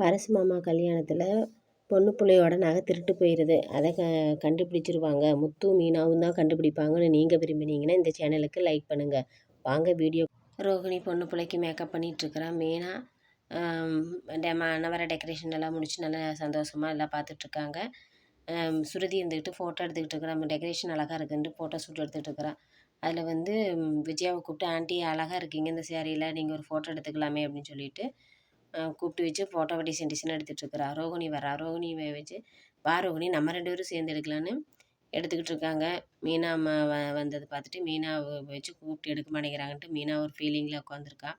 பரசு மாமா கல்யாணத்தில் பொண்ணு பிள்ளையோட நகை திருட்டு போயிடுது அதை க கண்டுபிடிச்சிருவாங்க. முத்து மீனாவும் தான் கண்டுபிடிப்பாங்கன்னு நீங்கள் விரும்பினீங்கன்னா இந்த சேனலுக்கு லைக் பண்ணுங்கள் வாங்க வீடியோ. ரோகிணி பொண்ணு பிள்ளைக்கு மேக்கப் பண்ணிகிட்ருக்குறான் மீனா டெம நவர டெக்கரேஷன் எல்லாம் முடிச்சு நல்லா சந்தோஷமாக எல்லாம் பார்த்துட்ருக்காங்க சுருதி இருந்துக்கிட்டு ஃபோட்டோ எடுத்துக்கிட்டு இருக்கிறான் டெக்கரேஷன் அழகாக இருக்குன்ட்டு ஃபோட்டோ ஷூட் எடுத்துகிட்டு இருக்கிறான் அதில் வந்து விஜயாவை கூப்பிட்டு ஆண்டி அழகாக இருக்கீங்க இந்த சேரீயில் நீங்கள் ஒரு ஃபோட்டோ எடுத்துக்கலாமே அப்படின்னு சொல்லிட்டு கூப்பிட்டு வச்சு ஃபோட்டோ டிசைன் டிசைன் எடுத்துகிட்ருக்குறா ரோகிணி வரா ரோகிணி வச்சு வா ரோகிணி நம்ம ரெண்டு பேரும் சேர்ந்து எடுக்கலான்னு எடுத்துக்கிட்டு இருக்காங்க. மீனா அம்மா வ வந்தது பார்த்துட்டு மீனா வச்சு கூப்பிட்டு எடுக்க மாட்டேங்கிறாங்கன்ட்டு மீனா ஒரு ஃபீலிங்கில் உட்காந்துருக்கா.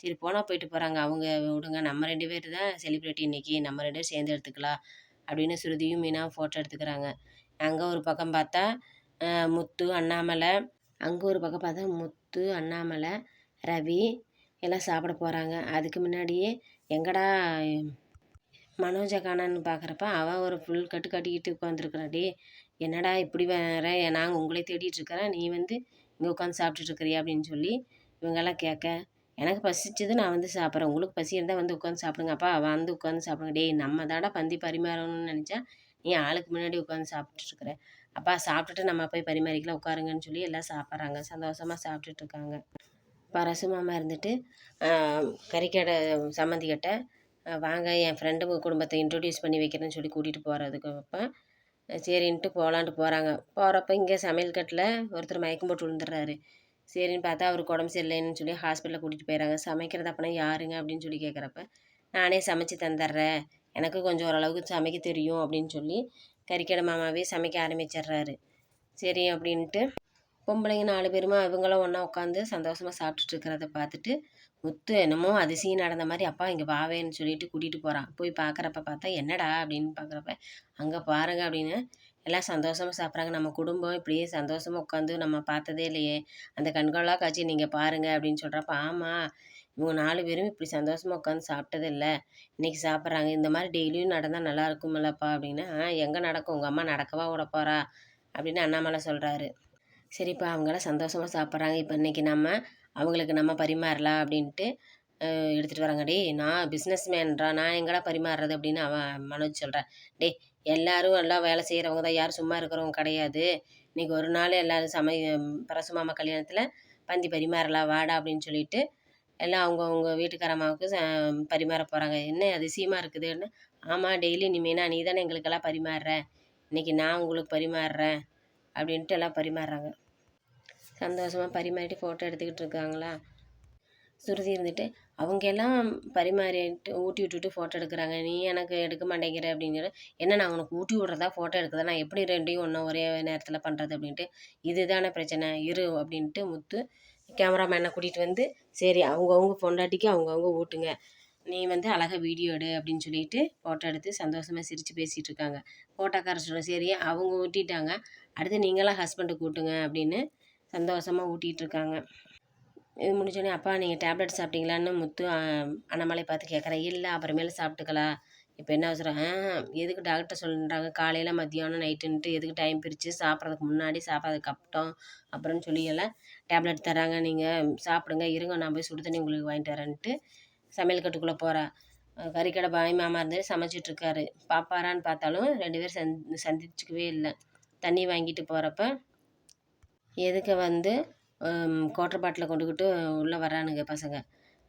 சரி போனால் போயிட்டு போகிறாங்க அவங்க விடுங்க நம்ம ரெண்டு பேர் தான் செலிப்ரிட்டி இன்றைக்கி நம்ம ரெண்டு பேரும் சேர்ந்து எடுத்துக்கலாம். அப்படின்னு சுருதியும் மீனாவும் ஃபோட்டோ எடுத்துக்கிறாங்க. அங்கே ஒரு பக்கம் பார்த்தா முத்து அண்ணாமலை. அங்கே ஒரு பக்கம் பார்த்தா முத்து அண்ணாமலை ரவி எல்லாம் சாப்பிட போகிறாங்க அதுக்கு முன்னாடியே எங்கடா மனோஜை காணான்னு பார்க்குறப்ப அவள் ஒரு ஃபுல் கட்டு கட்டிக்கிட்டு உட்காந்துருக்குறாடி என்னடா இப்படி வேற? நாங்கள் உங்களை தேடிட்டுருக்குறேன் நீ வந்து இங்கே உட்காந்து சாப்பிட்டுட்ருக்குறியா அப்படின்னு சொல்லி இவங்கெல்லாம் கேட்க எனக்கு பசிச்சது நான் வந்து சாப்பிட்றேன். உங்களுக்கு பசி இருந்தால் வந்து உட்காந்து சாப்பிடுங்க. அப்பா வந்து உட்காந்து சாப்பிடுங்க. டேய் நம்ம தாடா பந்தி பரிமாறணும்னு நினச்சா நீ ஆளுக்கு முன்னாடி உட்காந்து சாப்பிட்டுட்ருக்குற அப்பா சாப்பிட்டுட்டு நம்ம போய் பரிமாறிக்கலாம் உட்காருங்கன்னு சொல்லி எல்லாம் சாப்பிட்றாங்க. சந்தோஷமாக சாப்பிட்டுட்ருக்காங்க பரசு மாமா இருந்துட்டு கறிக்கடை சம்மந்திக்கிட்ட வாங்க என் ஃப்ரெண்டு குடும்பத்தை இன்ட்ரொடியூஸ் பண்ணி வைக்கிறேன்னு சொல்லி கூட்டிகிட்டு போகிறதுக்கு அப்போ சரின்ட்டு போகலான்ட்டு போகிறாங்க போகிறப்ப இங்கே சமையல் கட்டில் ஒருத்தர் மயக்கம் போட்டு விழுந்துடுறாரு. சரின்னு பார்த்தா அவருக்கு உடம்பு சரியில்லைன்னு சொல்லி ஹாஸ்பிட்டலில் கூட்டிகிட்டு போயிடறாங்க சமைக்கிறது அப்போனா யாருங்க அப்படின்னு சொல்லி கேட்குறப்ப நானே சமைச்சு தந்துடுறேன். எனக்கு கொஞ்சம் ஓரளவுக்கு சமைக்க தெரியும் அப்படின்னு சொல்லி கறிக்கடை மாமாவே சமைக்க ஆரம்பிச்சிடுறாரு. சரி அப்படின்ட்டு பொம்பளைங்க நாலு பேருமா இவங்களும் ஒன்றா உட்காந்து சந்தோஷமாக சாப்பிட்டுட்டு இருக்கிறத பார்த்துட்டு முத்து என்னமோ அதிசயம் நடந்த மாதிரி அப்பா இங்கே வாவேன்னு சொல்லிட்டு கூட்டிகிட்டு போகிறான் போய் பார்க்குறப்ப பார்த்தா என்னடா? அப்படின்னு பார்க்குறப்ப அங்கே பாருங்க அப்படின்னு. எல்லாம் சந்தோஷமாக சாப்பிட்றாங்க. நம்ம குடும்பம் இப்படியே சந்தோஷமாக உட்காந்து நம்ம பார்த்ததே இல்லையே. அந்த கண்கொள்ளா காட்சி நீங்கள் பாருங்கள் அப்படின்னு சொல்கிறப்ப ஆமாம் இவங்க நாலு பேரும் இப்படி சந்தோஷமாக உட்காந்து சாப்பிட்டது இல்லை. இன்றைக்கி சாப்பிட்றாங்க. இந்த மாதிரி டெய்லியும் நடந்தால் நல்லா இருக்குமில்லப்பா அப்படின்னு. ஆ எங்கே நடக்கும்? உங்கள் அம்மா நடக்கவா விட போகிறா அப்படின்னு அண்ணாமலை சொல்கிறாரு சரிப்பா அவங்களாம் சந்தோஷமாக சாப்பிட்றாங்க. இப்போ இன்றைக்கி நம்ம அவங்களுக்கு நம்ம பரிமாறலாம் அப்படின்ட்டு எடுத்துகிட்டு வராங்க. டேய் நான் பிஸ்னஸ் மேன்ரா நான் எங்கடா பரிமாறுறது அப்படின்னு அவன் மனோஜ் சொல்கிறான் டேய் எல்லோரும் எல்லாம் வேலை செய்கிறவங்க தான். யாரும் சும்மா இருக்கிறவங்க கிடையாது. இன்றைக்கி ஒரு நாள் எல்லோரும் சமய பரசு மாமா கல்யாணத்தில் பந்தி பரிமாறலாம் வாடா அப்படின்னு சொல்லிட்டு எல்லாம் அவங்கவுங்க வீட்டுக்காரம்மாவுக்கு பரிமாற போகிறாங்க என்ன அதிசயமாக இருக்குதுன்னு ஆமாம் டெய்லி நீ மீனா நீ தானே எங்களுக்கெல்லாம் பரிமாறுற. இன்றைக்கி நான் உங்களுக்கு பரிமாறுறேன். அப்படின்ட்டு எல்லாம் பரிமாறுறாங்க. சந்தோஷமாக பரிமாறிட்டு ஃபோட்டோ எடுத்துக்கிட்டு இருக்காங்களா? சுருதி இருந்துட்டு அவங்க எல்லாம் பரிமாறிட்டு ஊட்டி விட்டுட்டு ஃபோட்டோ எடுக்கிறாங்க. நீ எனக்கு எடுக்க மாட்டேங்கிற அப்படின்னு என்ன நான் உனக்கு ஊட்டி விட்றதா? ஃபோட்டோ எடுக்கிறதா? நான் எப்படி ரெண்டையும் ஒன்றும் ஒரே நேரத்தில் பண்ணுறது அப்படின்ட்டு இதுதானே பிரச்சனை. இரு அப்படின்ட்டு முத்து கேமராமேனை கூட்டிகிட்டு வந்து சரி அவங்கவுங்க பொண்டாட்டிக்கு அவங்கவுங்க ஊட்டுங்க. நீ வந்து அழகாக வீடியோ எடு அப்படின்னு சொல்லிட்டு ஃபோட்டோ எடுத்து சந்தோஷமாக சிரித்து பேசிகிட்டு இருக்காங்க. ஃபோட்டோக்காரர் சொல்ல சரி அவங்க ஊட்டிட்டாங்க. அடுத்து நீங்களாம் ஹஸ்பண்டை கூட்டுங்க அப்படின்னு சந்தோஷமாக ஊட்டிகிட்டு இருக்காங்க இது முடிஞ்சோடனே அப்பா நீங்கள் டேப்லெட் சாப்பிட்டீங்களான்னு முத்து அண்ணாமலை பார்த்து கேட்குறேன் இல்லை அப்புறமேல சாப்பிட்டுக்கலாம். இப்போ என்ன அவசரம்? எதுக்கு டாக்டர் சொல்கிறாங்க காலையில் மத்தியானம் நைட்டுன்ட்டு எதுக்கு டைம் பிரித்து சாப்பிட்றதுக்கு முன்னாடி சாப்பிட்றதுக்கு அப்புறம் அப்புறம்னு சொல்லி எல்லாம் டேப்லெட் தராங்க நீங்கள் சாப்பிடுங்க. இருங்க. நான் போய் சுடு தண்ணி உங்களுக்கு வாங்கிட்டு வரேன்ட்டு சமையல் கட்டுக்குள்ளே போகிறா கறிக்கடை பாய் மாமா இருந்து சமைச்சிட்ருக்காரு பாப்பாரான்னு பார்த்தாலும் ரெண்டு பேரும் சந் சந்திச்சுக்கவே இல்லை. தண்ணி வாங்கிட்டு போகிறப்ப எதுக்க வந்து குவாட்டர் பாட்டிலை கொண்டுக்கிட்டு உள்ளே வரானுங்க பசங்க.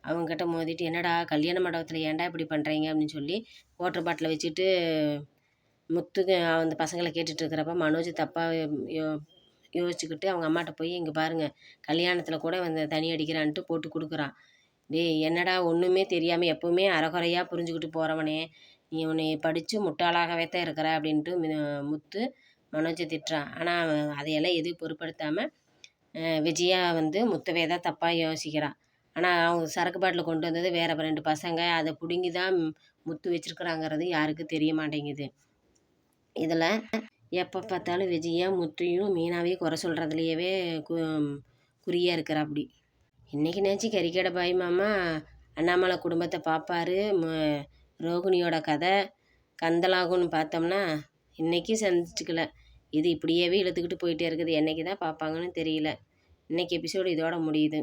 அவங்கக்கிட்ட மோதிட்டு என்னடா கல்யாண மண்டபத்தில் ஏன்டா இப்படி பண்ணுறீங்க அப்படின்னு சொல்லி குவாட்டர் பாட்டிலை வச்சுட்டு முத்துக்கு அந்த பசங்களை கேட்டுட்ருக்கிறப்ப மனோஜ் தப்பாக யோ யோசிச்சுக்கிட்டு அவங்க அம்மாட்ட போய் இங்கே பாருங்கள் கல்யாணத்தில் கூட வந்து தனி அடிக்கிறான்ட்டு போட்டு கொடுக்குறான் டேய் என்னடா ஒன்றுமே தெரியாமல் எப்போவுமே அறகுறையாக புரிஞ்சுக்கிட்டு போகிறவனே நீ உன்னை படித்து முட்டாளாகவே தான் இருக்கிற அப்படின்ட்டு முத்து மனோஜை திட்டுறான். ஆனால் அதையெல்லாம் எதுவும் பொருட்படுத்தாமல் விஜயா வந்து முத்தவே தான் தப்பாக யோசிக்கிறான் ஆனால் அவங்க சரக்கு பாட்டில் கொண்டு வந்தது வேறு ரெண்டு பசங்க. அதை பிடுங்கி தான் முத்து வச்சுருக்குறாங்கிறது யாருக்கும் தெரிய மாட்டேங்குது. இதில் எப்போ பார்த்தாலும் விஜயா முத்தையும் மீனாவையும் குறை சொல்கிறதுலையவே கு குறியாக இருக்கிறா அப்படி இன்றைக்கி நினச்சி கறிக்கடை பாய் மாமா அண்ணாமலை குடும்பத்தை பார்ப்பாரு ரோகிணியோட கதை கந்தலாகும்னு பார்த்தோம்னா இன்றைக்கி சந்திச்சுக்கல. இது இப்படியேவே இழுத்துக்கிட்டு போயிட்டே இருக்குது. என்றைக்கு தான் பார்ப்பாங்கன்னு தெரியல. இன்றைக்கி எபிசோடு இதோட முடியுது.